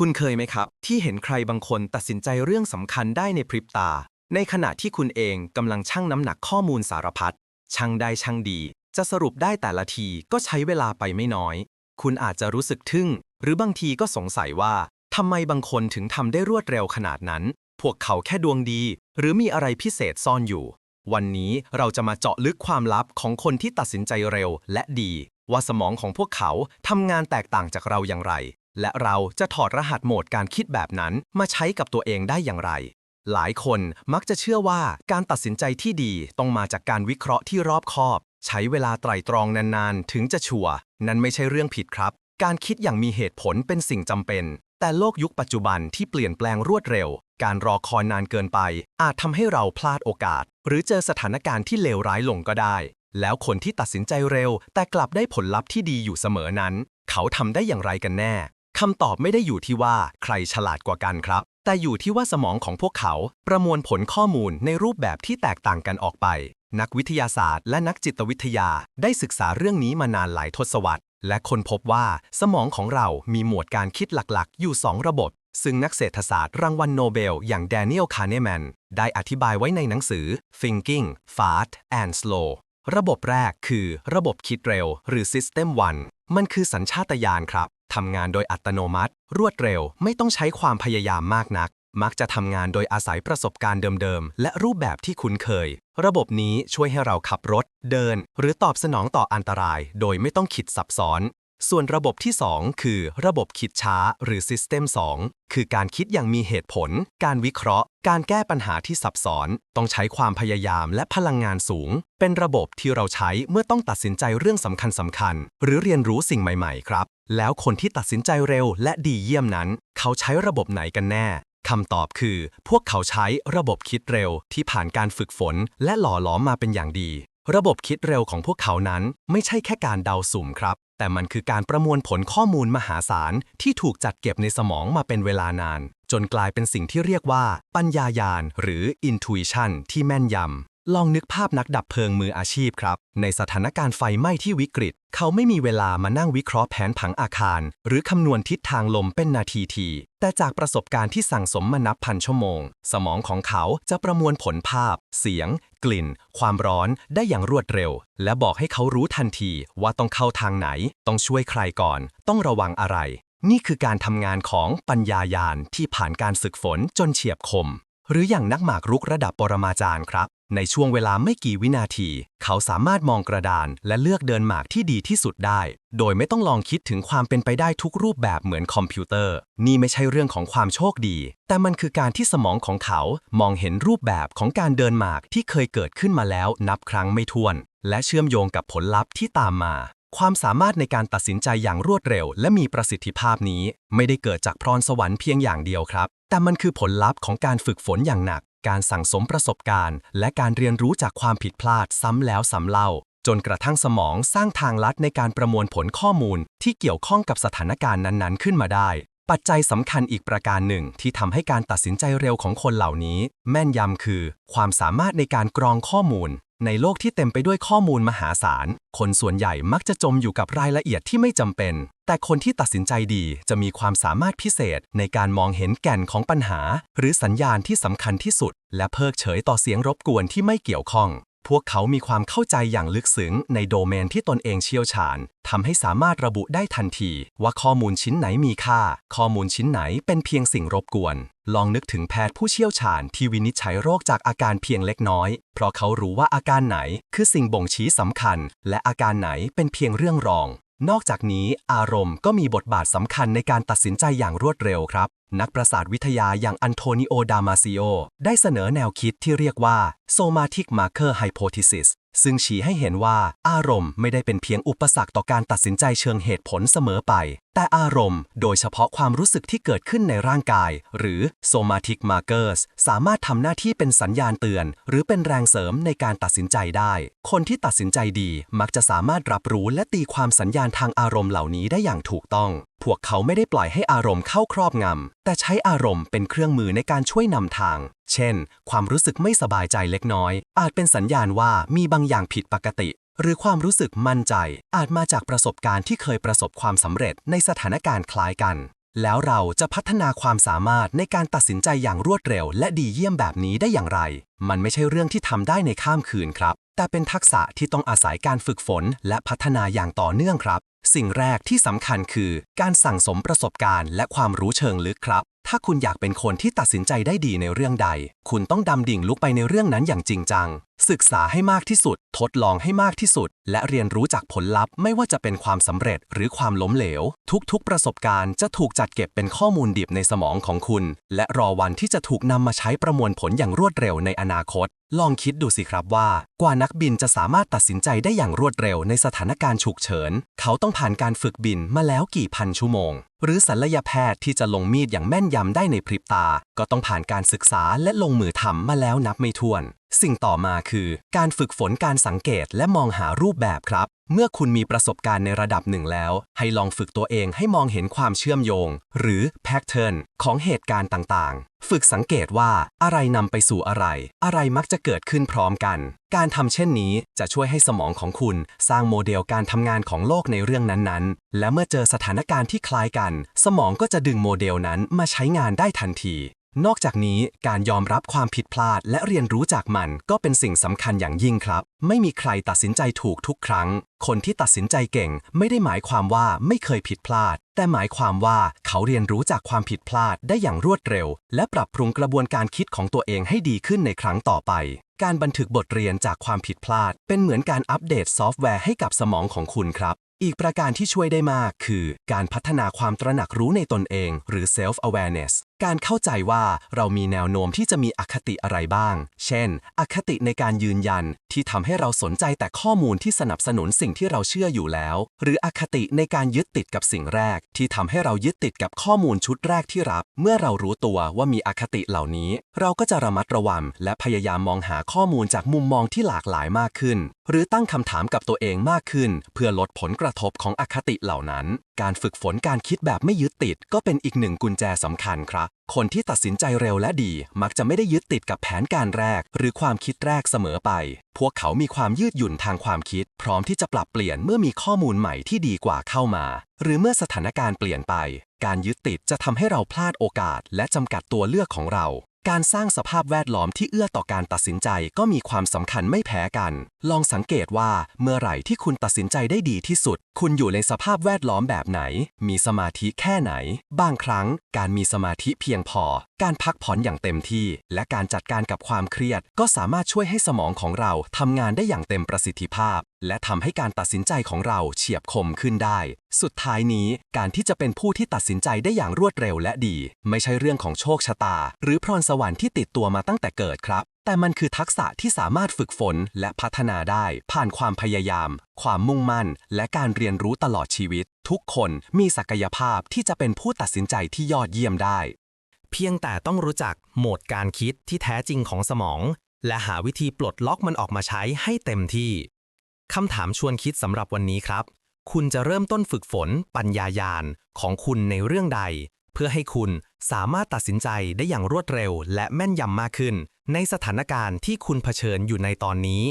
คุณเคยไหมครับ ที่เห็นใครบางคนตัดสินใจเรื่องสำคัญได้ในพริบตา ในขณะที่คุณเองกำลังชั่งน้ำหนักข้อมูลสารพัดชั่งได้ชั่งดี จะสรุปได้แต่ละทีก็ใช้เวลาไปไม่น้อย คุณอาจจะรู้สึกทึ่ง หรือบางทีก็สงสัยว่าทำไมบางคนถึงทำได้รวดเร็วขนาดนั้น พวกเขาแค่ดวงดี หรือมีอะไรพิเศษซ่อนอยู่ วันนี้เราจะมาเจาะลึกความลับของคนที่ตัดสินใจเร็วและดี ว่าสมองของพวกเขาทำงานแตกต่างจากเราอย่างไร และเราจะถอดรหัสโหมดการคิดแบบนั้นมาใช้กับตัวเองได้อย่างไร หลายคนมักจะเชื่อว่าการตัดสินใจที่ดีต้องมาจากการวิเคราะห์ที่รอบคอบ ใช้เวลาไตร่ตรองนานๆ ถึงจะชัวร์นั่นไม่ใช่เรื่องผิดครับ การคิดอย่างมีเหตุผลเป็นสิ่งจำเป็น แต่โลกยุคปัจจุบันที่เปลี่ยนแปลงรวดเร็ว การรอคอยนานเกินไป อาจทำให้เราพลาดโอกาส หรือเจอสถานการณ์ที่เลวร้ายลงก็ได้แล้วคนที่ตัดสินใจเร็ว แต่กลับได้ผลลัพธ์ที่ดีอยู่เสมอนั้น เขาทำได้อย่างไรกันแน่ คำตอบไม่ได้อยู่ที่ว่าใครฉลาดกว่ากันครับ แต่อยู่ที่ว่าสมองของพวกเขาประมวลผลข้อมูลในรูปแบบที่แตกต่างกันออกไป นักวิทยาศาสตร์ และนักจิตวิทยาได้ศึกษาเรื่องนี้มานานหลายทศวรรษ และค้นพบว่าสมองของเรามีหมวดการคิดหลักๆ อยู่ 2 ระบบ ซึ่งนักเศรษฐศาสตร์รางวัลโนเบล อย่างแดเนียล คาร์เนแมน ได้อธิบายไว้ในหนังสือ Thinking Fast and Slow ระบบแรกคือ ระบบคิดเร็ว หรือ System 1มันคือสัญชาตญาณครับ ทำงานโดยอัตโนมัติ รวดเร็ว ไม่ต้องใช้ความพยายามมากนัก มักจะทำงานโดยอาศัยประสบการณ์เดิมๆ และรูปแบบที่คุ้นเคย ระบบนี้ช่วยให้เราขับรถ เดิน หรือตอบสนองต่ออันตราย โดยไม่ต้องคิดซับซ้อน ส่วนระบบที่ 2 คือระบบคิดช้าหรือ System 2 คือการคิดอย่างมีเหตุผล การวิเคราะห์ การแก้ปัญหาที่ซับซ้อน ต้องใช้ความพยายามและพลังงานสูง เป็นระบบที่เราใช้เมื่อต้องตัดสินใจเรื่องสำคัญสำคัญๆหรือเรียนรู้สิ่งใหม่ๆ ครับ แล้วคนที่ตัดสินใจเร็วและดีเยี่ยมนั้น เขาใช้ระบบไหนกันแน่คำตอบคือ พวกเขาใช้ระบบคิดเร็วที่ผ่านการฝึกฝนและหล่อหลอมมาเป็นอย่างดี ระบบคิดเร็วของพวกเขานั้นไม่ใช่แค่การเดาสุ่มครับ แต่มันคือการประมวลผลข้อมูลมหาศาลที่ถูกจัดเก็บในสมองมาเป็นเวลานาน จนกลายเป็นสิ่งที่เรียกว่า ปัญญายาณหรือ intuition ที่แม่นยำ ลองนึกภาพนักดับเพลิงมืออาชีพครับ ในสถานการณ์ไฟไหม้ที่วิกฤต เขาไม่มีเวลามานั่งวิเคราะห์แผนผังอาคาร หรือคำนวณทิศทางลมเป็นนาทีที แต่จากประสบการณ์ที่สั่งสมมานับพันชั่วโมง สมองของเขาจะประมวลผลภาพ เสียง กลิ่น ความร้อนได้อย่างรวดเร็ว และบอกให้เขารู้ทันทีว่าต้องเข้าทางไหน ต้องช่วยใครก่อน ต้องระวังอะไร นี่คือการทำงานของปัญญายาณที่ผ่านการฝึกฝนจนเฉียบคมหรืออย่างนักหมากรุกระดับปรมาจารย์ครับ ในช่วงเวลาไม่กี่วินาที เขาสามารถมองกระดานและเลือกเดินหมากที่ดีที่สุดได้ โดยไม่ต้องลองคิดถึงความเป็นไปได้ทุกรูปแบบเหมือนคอมพิวเตอร์ นี่ไม่ใช่เรื่องของความโชคดี แต่มันคือการที่สมองของเขามองเห็นรูปแบบของการเดินหมากที่เคยเกิดขึ้นมาแล้วนับครั้งไม่ถ้วน และเชื่อมโยงกับผลลัพธ์ที่ตามมาความสามารถในการตัดสินใจอย่างรวดเร็ว และมีประสิทธิภาพนี้ ไม่ได้เกิดจากพรสวรรค์เพียงอย่างเดียวครับ แต่มันคือผลลัพธ์ของการฝึกฝนอย่างหนักการสั่งสมประสบการณ์ และการเรียนรู้จากความผิดพลาดซ้ำแล้วซ้ำเล่า จนกระทั่งสมองสร้างทางลัดในการประมวลผลข้อมูล ที่เกี่ยวข้องกับสถานการณ์นั้นๆ ขึ้นมาได้ ปัจจัยสำคัญอีกประการหนึ่งที่ทำให้การตัดสินใจเร็วของคนเหล่านี้ แม่นยำคือ ความสามารถในการกรองข้อมูล ในโลกที่เต็มไปด้วยข้อมูลมหาศาล คนส่วนใหญ่มักจะจมอยู่กับรายละเอียดที่ไม่จำเป็น แต่คนที่ตัดสินใจดีจะมีความสามารถพิเศษในการมองเห็นแก่นของปัญหา หรือสัญญาณที่สำคัญที่สุด และเพิกเฉยต่อเสียงรบกวนที่ไม่เกี่ยวข้อง พวกเขามีความเข้าใจอย่างลึกซึ้งในโดเมนที่ตนเองเชี่ยวชาญทำให้สามารถระบุได้ทันที ว่าข้อมูลชิ้นไหนมีค่า ข้อมูลชิ้นไหนเป็นเพียงสิ่งรบกวน ลองนึกถึงแพทย์ผู้เชี่ยวชาญที่วินิจฉัยโรคจากอาการเพียงเล็กน้อย เพราะเขารู้ว่าอาการไหน คือสิ่งบ่งชี้สำคัญ และอาการไหนเป็นเพียงเรื่องรอง นอกจากนี้อารมณ์ก็มีบทบาทสำคัญในการตัดสินใจอย่างรวดเร็วครับ นักประสาทวิทยาอย่างอันโทนิโอ ดามาซิโอ ได้เสนอแนวคิดที่เรียกว่า somatic marker hypothesis ซึ่งชี้ให้เห็นว่าอารมณ์ไม่ได้เป็นเพียงอุปสรรคต่อการตัดสินใจเชิงเหตุผลเสมอไป แต่อารมณ์ โดยเฉพาะความรู้สึกที่เกิดขึ้นในร่างกาย หรือ somatic markers สามารถทำหน้าที่เป็นสัญญาณเตือน หรือเป็นแรงเสริมในการตัดสินใจได้ คนที่ตัดสินใจดีมักจะสามารถรับรู้และตีความสัญญาณทางอารมณ์เหล่านี้ได้อย่างถูกต้อง พวกเขาไม่ได้ปล่อยให้อารมณ์เข้าครอบงำ แต่ใช้อารมณ์เป็นเครื่องมือในการช่วยนำทาง เช่น ความรู้สึกไม่สบายใจเล็กน้อย อาจเป็นสัญญาณว่ามีบางอย่างผิดปกติ หรือความรู้สึกมั่นใจ อาจมาจากประสบการณ์ที่เคยประสบความสำเร็จในสถานการณ์คล้ายกัน แล้วเราจะพัฒนาความสามารถในการตัดสินใจอย่างรวดเร็ว และดีเยี่ยมแบบนี้ได้อย่างไร มันไม่ใช่เรื่องที่ทำได้ในข้ามคืนครับ แต่เป็นทักษะที่ต้องอาศัยการฝึกฝน และพัฒนาอย่างต่อเนื่องครับ สิ่งแรกที่สำคัญคือ การสั่งสมประสบการณ์ และความรู้เชิงลึกครับถ้าคุณอยากเป็นคนที่ตัดสินใจได้ดีในเรื่องใด คุณต้องดำดิ่งลุกไปในเรื่องนั้นอย่างจริงจังศึกษาให้มากที่สุด ทดลองให้มากที่สุด และเรียนรู้จากผลลัพธ์ไม่ว่าจะเป็นความสำเร็จหรือความล้มเหลว ทุกๆ ประสบการณ์จะถูกจัดเก็บเป็นข้อมูลดิบในสมองของคุณ และรอวันที่จะถูกนำมาใช้ประมวลผลอย่างรวดเร็วในอนาคต ลองคิดดูสิครับว่า กว่านักบินจะสามารถตัดสินใจได้อย่างรวดเร็วในสถานการณ์ฉุกเฉิน เขาต้องผ่านการฝึกบินมาแล้วกี่พันชั่วโมง หรือศัลยแพทย์ที่จะลงมีดอย่างแม่นยำได้ในพริบตา ก็ต้องผ่านการศึกษาและลงมือทำมาแล้วนับไม่ถ้วนสิ่งต่อมาคือ การฝึกฝนการสังเกตและมองหารูปแบบครับ เมื่อคุณมีประสบการณ์ในระดับหนึ่งแล้ว ให้ลองฝึกตัวเองให้มองเห็นความเชื่อมโยง หรือ pattern ของเหตุการณ์ต่างๆ ฝึกสังเกตว่าอะไรนำไปสู่อะไร อะไรมักจะเกิดขึ้นพร้อมกัน การทำเช่นนี้จะช่วยให้สมองของคุณ สร้างโมเดลการทำงานของโลกในเรื่องนั้นๆ และเมื่อเจอสถานการณ์ที่คล้ายกัน สมองก็จะดึงโมเดลนั้นมาใช้งานได้ทันที นอกจากนี้การยอมรับความผิดพลาดและเรียนรู้จากมันก็เป็นสิ่งสำคัญอย่างยิ่งครับ ไม่มีใครตัดสินใจถูกทุกครั้ง คนที่ตัดสินใจเก่ง ไม่ได้หมายความว่าไม่เคยผิดพลาด แต่หมายความว่าเขาเรียนรู้จากความผิดพลาดได้อย่างรวดเร็ว และปรับปรุงกระบวนการคิดของตัวเองให้ดีขึ้นในครั้งต่อไป การบันทึกบทเรียนจากความผิดพลาด เป็นเหมือนการอัปเดตซอฟต์แวร์ให้กับสมองของคุณครับอีกประการที่ช่วยได้มากคือ การพัฒนาความตระหนักรู้ในตนเอง หรือ self awareness การเข้าใจว่าเรามีแนวโน้มที่จะมีอคติอะไรบ้าง เช่น อคติในการยืนยันที่ทำให้เราสนใจแต่ข้อมูลที่สนับสนุนสิ่งที่เราเชื่ออยู่แล้ว หรืออคติในการยึดติดกับสิ่งแรก ที่ทำให้เรายึดติดกับข้อมูลชุดแรกที่รับ เมื่อเรารู้ตัวว่ามีอคติเหล่านี้ เราก็จะระมัดระวัง และพยายามมองหาข้อมูลจากมุมมองที่หลากหลายมากขึ้น หรือตั้งคำถามกับตัวเองมากขึ้น เพื่อลดผลกระทบของอคติเหล่านั้น การฝึกฝนการคิดแบบไม่ยึดติดก็เป็นอีกหนึ่งกุญแจสำคัญครับ คนที่ตัดสินใจเร็วและดี มักจะไม่ได้ยึดติดกับแผนการแรก หรือความคิดแรกเสมอไป พวกเขามีความยืดหยุ่นทางความคิด พร้อมที่จะปรับเปลี่ยนเมื่อมีข้อมูลใหม่ที่ดีกว่าเข้ามา หรือเมื่อสถานการณ์เปลี่ยนไป การยึดติดจะทำให้เราพลาดโอกาส และจำกัดตัวเลือกของเรา การสร้างสภาพแวดล้อมที่เอื้อต่อการตัดสินใจก็มีความสำคัญไม่แพ้กัน ลองสังเกตว่าเมื่อไหร่ที่คุณตัดสินใจได้ดีที่สุด คุณอยู่ในสภาพแวดล้อมแบบไหน มีสมาธิแค่ไหน บางครั้งการมีสมาธิเพียงพอ การพักผ่อนอย่างเต็มที่ และการจัดการกับความเครียด ก็สามารถช่วยให้สมองของเราทำงานได้อย่างเต็มประสิทธิภาพและทำให้การตัดสินใจของเราเฉียบคมขึ้นได้ สุดท้ายนี้การที่จะเป็นผู้ที่ตัดสินใจได้อย่างรวดเร็วและดี ไม่ใช่เรื่องของโชคชะตา หรือพรสวรรค์ที่ติดตัวมาตั้งแต่เกิดครับ แต่มันคือทักษะที่สามารถฝึกฝนและพัฒนาได้ ผ่านความพยายาม ความมุ่งมั่น และการเรียนรู้ตลอดชีวิต ทุกคนมีศักยภาพที่จะเป็นผู้ตัดสินใจที่ยอดเยี่ยมได้ เพียงแต่ต้องรู้จักโหมดการคิดที่แท้จริงของสมอง และหาวิธีปลดล็อกมันออกมาใช้ให้เต็มที่ คำถามชวนคิดสำหรับวันนี้ครับ คุณจะเริ่มต้นฝึกฝน ปัญญายาณของคุณในเรื่องใด เพื่อให้คุณสามารถตัดสินใจได้อย่างรวดเร็ว และแม่นยำมากขึ้น ในสถานการณ์ที่คุณเผชิญอยู่ในตอนนี้